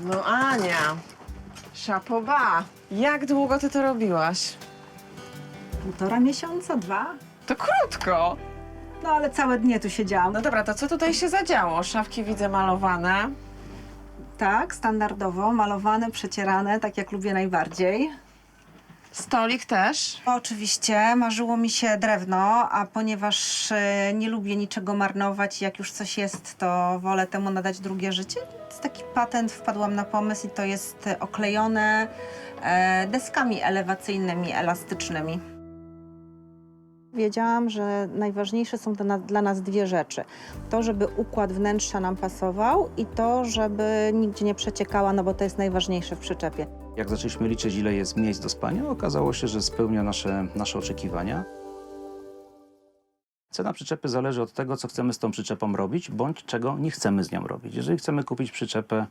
No Ania, szapoba. Jak długo ty to robiłaś? Półtora miesiąca, dwa? To krótko. No ale całe dnie tu siedziałam. No dobra, to co tutaj się zadziało? Szafki widzę malowane. Tak, standardowo, malowane, przecierane, tak jak lubię najbardziej. Stolik też. Oczywiście marzyło mi się drewno, a ponieważ e, nie lubię niczego marnować, jak już coś jest, to wolę temu nadać drugie życie. Więc taki patent wpadłam na pomysł i to jest oklejone e, deskami elewacyjnymi, elastycznymi. Wiedziałam, że najważniejsze są dla nas, dwie rzeczy. To, żeby układ wnętrza nam pasował i to, żeby nigdzie nie przeciekała, no bo to jest najważniejsze w przyczepie. Jak zaczęliśmy liczyć, ile jest miejsc do spania, okazało się, że spełnia nasze, nasze oczekiwania. Cena przyczepy zależy od tego, co chcemy z tą przyczepą robić, bądź czego nie chcemy z nią robić. Jeżeli chcemy kupić przyczepę,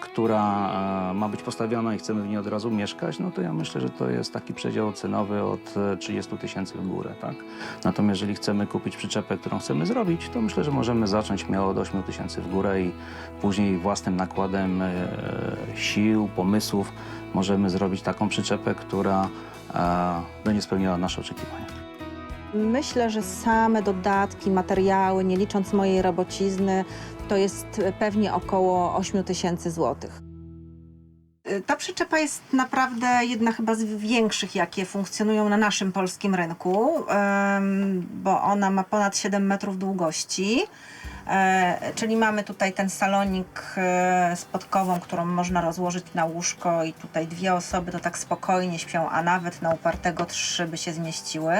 która e, ma być postawiona i chcemy w niej od razu mieszkać, no to ja myślę, że to jest taki przedział cenowy od e, 30 tysięcy w górę. Tak? Natomiast jeżeli chcemy kupić przyczepę, którą chcemy zrobić, to myślę, że możemy zacząć śmiało od 8 tysięcy w górę i później własnym nakładem e, sił, pomysłów możemy zrobić taką przyczepę, która e, będzie spełniała nasze oczekiwania. Myślę, że same dodatki, materiały, nie licząc mojej robocizny, to jest pewnie około 8 tysięcy złotych. Ta przyczepa jest naprawdę jedna chyba z większych, jakie funkcjonują na naszym polskim rynku, bo ona ma ponad 7 metrów długości. E, czyli mamy tutaj ten salonik e, z podkową, którą można rozłożyć na łóżko i tutaj dwie osoby to tak spokojnie śpią, a nawet na upartego trzy by się zmieściły.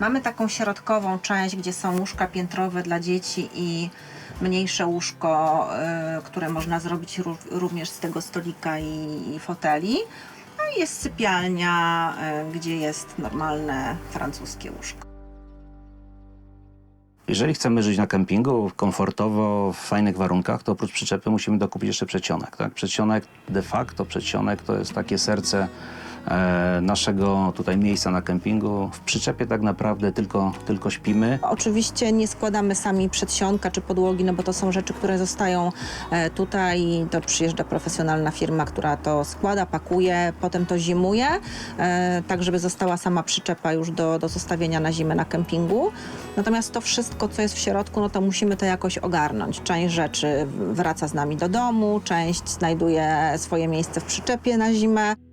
Mamy taką środkową część, gdzie są łóżka piętrowe dla dzieci i mniejsze łóżko, y, które można zrobić ró- również z tego stolika i, foteli. No i jest sypialnia, y, gdzie jest normalne francuskie łóżko. Jeżeli chcemy żyć na kempingu komfortowo, w fajnych warunkach, to oprócz przyczepy musimy dokupić jeszcze przedsionek. Tak? Przedsionek de facto, przedsionek to jest takie serce naszego tutaj miejsca na kempingu. W przyczepie tak naprawdę tylko, tylko śpimy. Oczywiście nie składamy sami przedsionka czy podłogi, no bo to są rzeczy, które zostają e, tutaj. To przyjeżdża profesjonalna firma, która to składa, pakuje, potem to zimuje, e, tak żeby została sama przyczepa już do, do zostawienia na zimę na kempingu. Natomiast to wszystko, co jest w środku, no to musimy to jakoś ogarnąć. Część rzeczy wraca z nami do domu, część znajduje swoje miejsce w przyczepie na zimę.